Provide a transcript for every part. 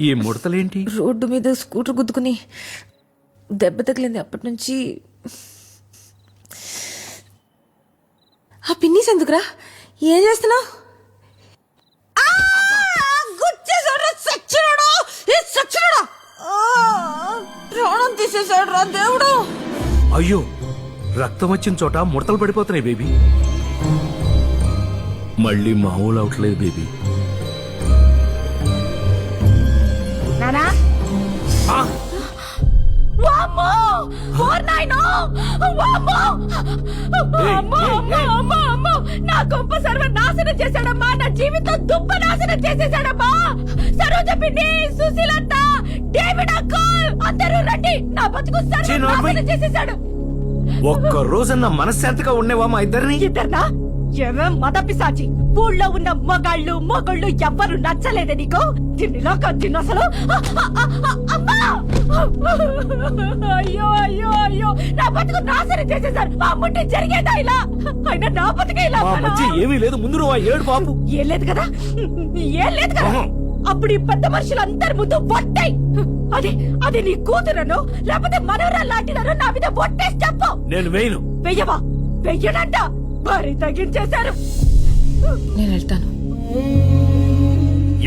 ఈ ముడతలేంటి? రోడ్డు మీద స్కూటర్ గుద్దుకుని దెబ్బ తగిలింది అప్పటి నుంచి. ఆ పిన్నీస్ ఎందుకురా? ఏం చేస్తున్నావు? ప్రాణం తీసేశాడు రా దేవుడు! అయ్యో రక్తం వచ్చిన చోట ముడతలు పడిపోతున్నాయి బేబీ. మళ్ళీ మామూలు అవట్లేదు బేబీ. వామ్మో ఓర్ నాయనో! వామ్మో అమ్మో! అమ్మో ఏయ్. అమ్మో అమ్మో నా గొప్ప సర్వ నాశనం చేశాడమ్మా! నా జీవితం దుప్ప నాశనం చేసేశాడమ్మా! సరోజ పిన్ని సుశీలత్త డేవిడ్ అంకుల్ అందరూ రండి! నా బతుకు సర్వ. నాశనం చేసేశాడు. ఒక్క రోజన్న మనశ్శాంతిగా ఉండేవా మా ఇద్దరిని? ఇద్దర్నా? ఏమేం మద పిశాచి ఊళ్ళో ఉన్న మొగాళ్ళు మొగళ్ళు ఎవ్వరు నచ్చలేదే నీకు? తిన్నిలో తిన్న అసలు. అయ్యో అయ్యో అయ్యో. నా బతుకు నాశనం చేసేసారు మా అమ్ముంటే జరిగేదా ఇలా? అయినా నా బతుకే ఇలా ఏమీ లేదు. ముందు నువ్వు ఏడు పాపు ఏం లేదు కదా? ఏం లేదు కదా. అప్పుడు ఈ పెద్ద మనుషులందరి ముందు పొట్టాయి అది అది నీ కూతురను లేకపోతే మనవరా లాంటిదను నా మీద పొట్టేసి చెప్పు. నేను వేయను. వెయ్యవా వెయ్యనంట భారీ తగ్గించేశారు నేను వెళ్తాను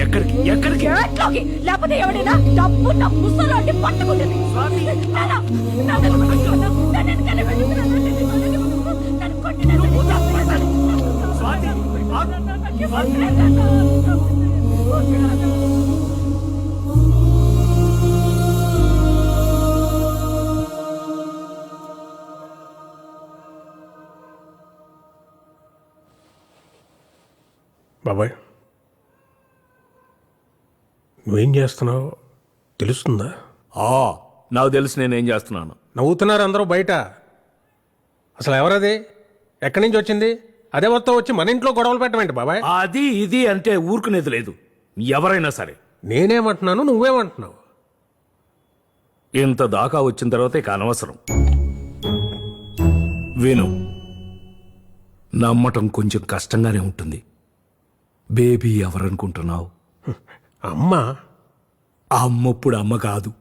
ఎక్కడికి ఎక్కడికి గేట్లోకి లేకపోతే ఎవడైనా డబ్బు నా ముసలాంటి పట్టుకుంటుంది నాన్న, బాబాయ్. నువ్వేం చేస్తున్నావు? తెలుస్తుందా? ఆ, నాకు తెలుసు నేనేం చేస్తున్నాను. నవ్వుతున్నారు అందరూ బయట. అసలు ఎవరది? ఎక్కడి నుంచి వచ్చింది? అదే మొత్తం వచ్చి మన ఇంట్లో గొడవలు పెట్టమేంటి బాబాయ్. అది ఇది అంటే ఊరుకునేది లేదు. ఎవరైనా సరే. నేనేమంటున్నాను నువ్వేమంటున్నావు? ఇంత దాకా వచ్చిన తర్వాత ఇక అనవసరం. విను నమ్మటం కొంచెం కష్టంగానే ఉంటుంది. బేబీ ఎవరనుకుంటున్నావు? అమ్మ. అమ్మప్పుడు అమ్మ కాదు.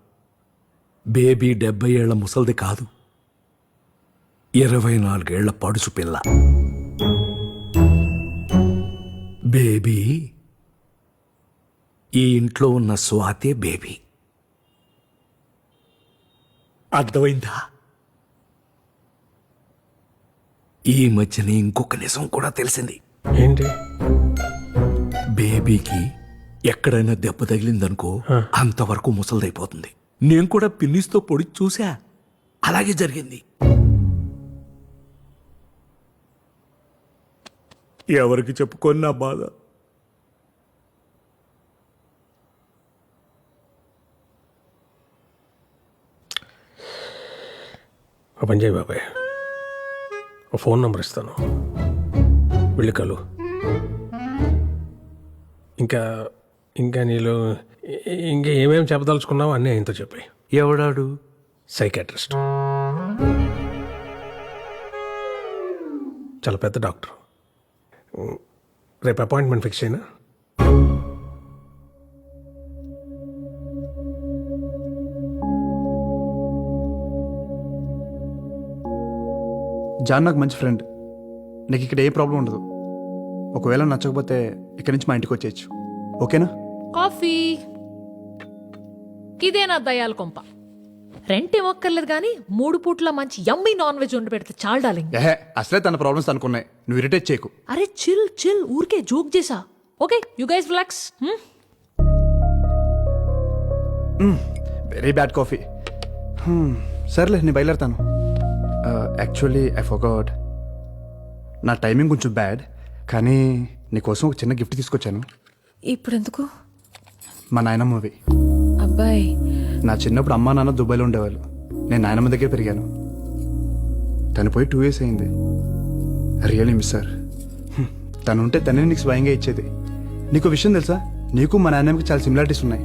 బేబీ డెబ్బై ఏళ్ళ ముసల్ది కాదు. ఇరవై నాలుగేళ్ళ పడుచు పిల్ల. బేబీ ఈ ఇంట్లో ఉన్న స్వాతే బేబీ. అర్థమైందా? ఈ మధ్యనే ఇంకొక నిజం కూడా తెలిసింది. ఏంటి? బేబీకి ఎక్కడైనా దెబ్బ తగిలిందనుకో అంతవరకు ముసలిదైపోతుంది. నేను కూడా పిన్నిస్తో పొడి చూసా అలాగే జరిగింది. ఎవరికి చెప్పుకొని నా బాధ? చేయి బాబాయ్. ఫోన్ నెంబర్ ఇస్తాను. వెళ్ళి కలు. ఇంకా ఇంకా నీలో ఇ- ఇంకా ఏమేమి చెప్పదలుచుకున్నావు అన్నీ ఆయనతో చెప్పాయి. ఎవడాడు? సైకాట్రిస్ట్. చాలా పెద్ద డాక్టర్. రేపు అపాయింట్మెంట్ ఫిక్స్ అయినా జాన్ నాకు మంచి ఫ్రెండ్. నీకు ఇక్కడ ఏ ప్రాబ్లం ఉండదు. ఒకవేళ నచ్చకపోతే ఇక్కడి నుంచి మా ఇంటికి వచ్చేయచ్చు. ఓకేనా? కాఫీ. ఇదేనా దయాల కొంప. రెంట్ ఇవ్వక్కర్లేదు కానీ మూడు పూట్ల మంచి యమ్మీ నాన్ వెజ్ వండి పెడితే చాలు డార్లింగ్. ఏహే అసలే తన ప్రాబ్లమ్స్ అనుకున్నాయి. నువ్వు ఇరిటేట్ చేయకు. అరే చిల్ చిల్ ఊరికే జోక్ చేసా. Okay you guys relax. Very bad coffee. సర్లే నేను బయలుదేరుతాను. యాక్చువల్లీ ఐ ఫోగౌట్ నా టైమింగ్ కొంచెం బ్యాడ్ కానీ నీకోసం ఒక చిన్న గిఫ్ట్ తీసుకొచ్చాను. ఇప్పుడు ఎందుకు మా నాయనమ్మవి అబ్బాయి. నా చిన్నప్పుడు అమ్మా నాన్న దుబాయ్లో ఉండేవాళ్ళు. నేను నాయనమ్మ దగ్గర పెరిగాను. తను పోయి టూ ఇయర్స్ అయింది. రియల్లీ మిస్ సార్ తను ఉంటే తనే నీకు స్వయంగా ఇచ్చేది. నీకు విషయం తెలుసా? నీకు మా నాన్నమ్మకి చాలా సిమిలారిటీస్ ఉన్నాయి.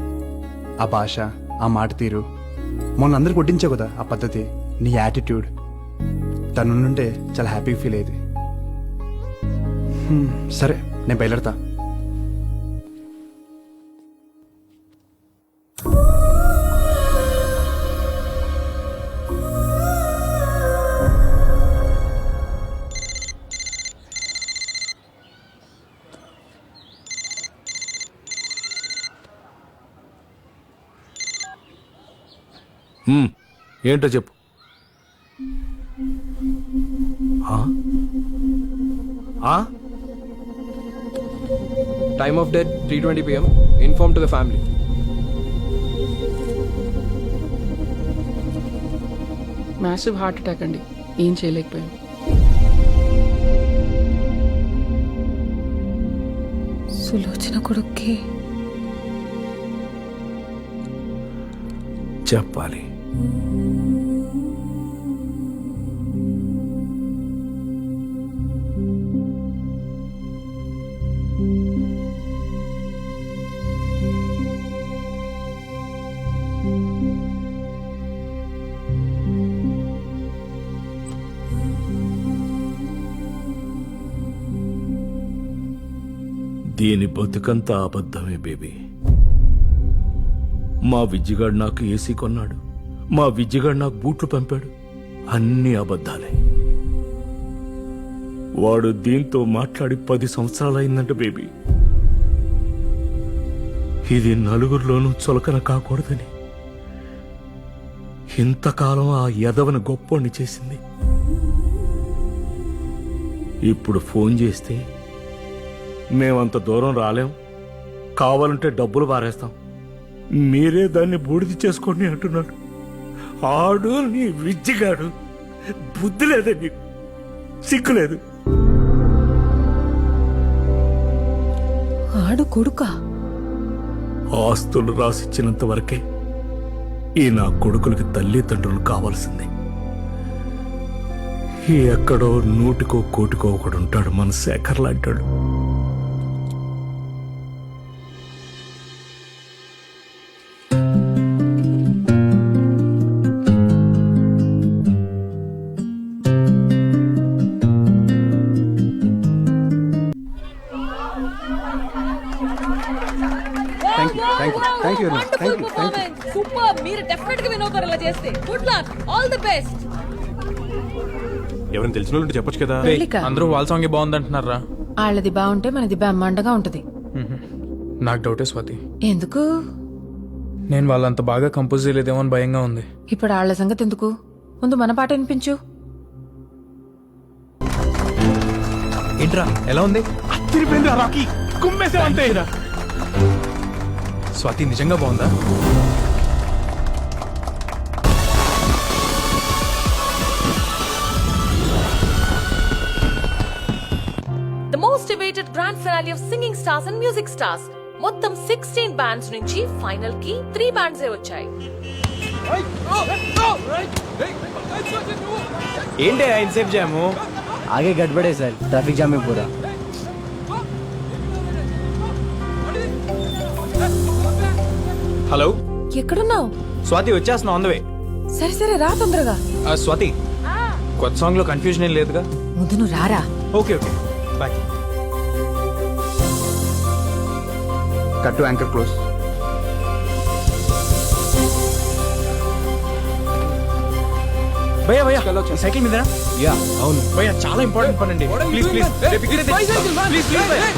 ఆ భాష ఆ మాట తీరు మొన్న అందరికి కొట్టించావు కదా ఆ పద్ధతి నీ యాటిట్యూడ్ తను ఉంటే చాలా హ్యాపీగా ఫీల్ అయ్యేది. సరే. నేను బయలుడతా ఏంటో చెప్పు. ఆ? ఆ? Time of death 3:20 p.m. Inform to the family. Massive heart attack అండి ఏం చేయలేకపోయాం సులోచన కొడుక్కి చెప్పాలి దీని బతుకంతా అబద్ధమే బేబీ. మా విజ్జిగాడు నాకు ఏసీ కొన్నాడు. మా విజ్జిగాడు నాకు బూట్లు పంపాడు. అన్ని అబద్ధాలే. వాడు దీంతో మాట్లాడి పది సంవత్సరాలైందంట బేబీ. ఇది నలుగురిలోనూ చులకన కాకూడదని. ఇంతకాలం ఆ యదవని గొప్పని చేసింది. ఇప్పుడు ఫోన్ చేస్తే మేమంత దూరం రాలేం. కావాలంటే డబ్బులు పారేస్తాం. మీరే దాన్ని బూడిద చేసుకోండి అంటున్నాడు ఆడు నీ విజ్జిగాడు. బుద్ధి లేదే నీకు. సిగ్గు లేదు. ఆడు కొడుకా. ఆస్తులు రాసిచ్చినంత వరకే ఈ నా కొడుకులకి తల్లిదండ్రులు కావాల్సింది. ఎక్కడో నూటికో కోటికో ఒకడు ఉంటాడు మన Shekhar లాంటాడు. Thank you thank you thank you super మీరు డెఫినెట్గా విన్ అవుతారు ఇలా చేస్తే. Good luck all the best ఎవరైనా తెలిసిన వాళ్ళు చెప్పొచ్చు కదా? పెళ్ళిక అందరూ వాళ్ళ సాంగ్ బాగుందంటున్నారా? వాళ్ళది బాగుంటే మనది బ్రహ్మాండగా ఉంటది. నాకు డౌటే స్వాతి. ఎందుకు? నేను వాళ్ళంత బాగా కంపోజ్ చేయలేదేమో అని భయంగా ఉంది. ఇప్పుడు వాళ్ళ సంగతి ఎందుకు? ముందు మన పాట వినిపించు. ఏంట్రా ఎలా ఉంది? స్వాతి నిజంగా బాగుందా? The most debated grand finale of singing stars and music stars మొత్తం సిక్స్టీన్ బ్యాండ్స్ నుంచి ఫైనల్కి త్రీ బ్యాండ్స్ వచ్చాయి. ఏంటి ఇన్సేపు జాము? ఆగే గడ్బడే సార్ ట్రాఫిక్ జామ్ పూరా. హలో. ఎక్కడున్నావు? స్వాతి వచ్చేస్తున్నా ఆన్ ద వే సరే సరే రా తొందరగా. స్వాతి కొత్త సాంగ్లో కన్ఫ్యూజన్ ఏం లేదుగా? ముందు నువ్వు రారా? Okay okay. Bye cut to anchor close భయ్యా భయ్యా సైకిల్ మీదనా? या అవును. భయ్యా చాలా ఇంపార్టెంట్ పని అండి. ప్లీజ్ ప్లీజ్ ప్లీజ్ ప్లీజ్ భయ్యా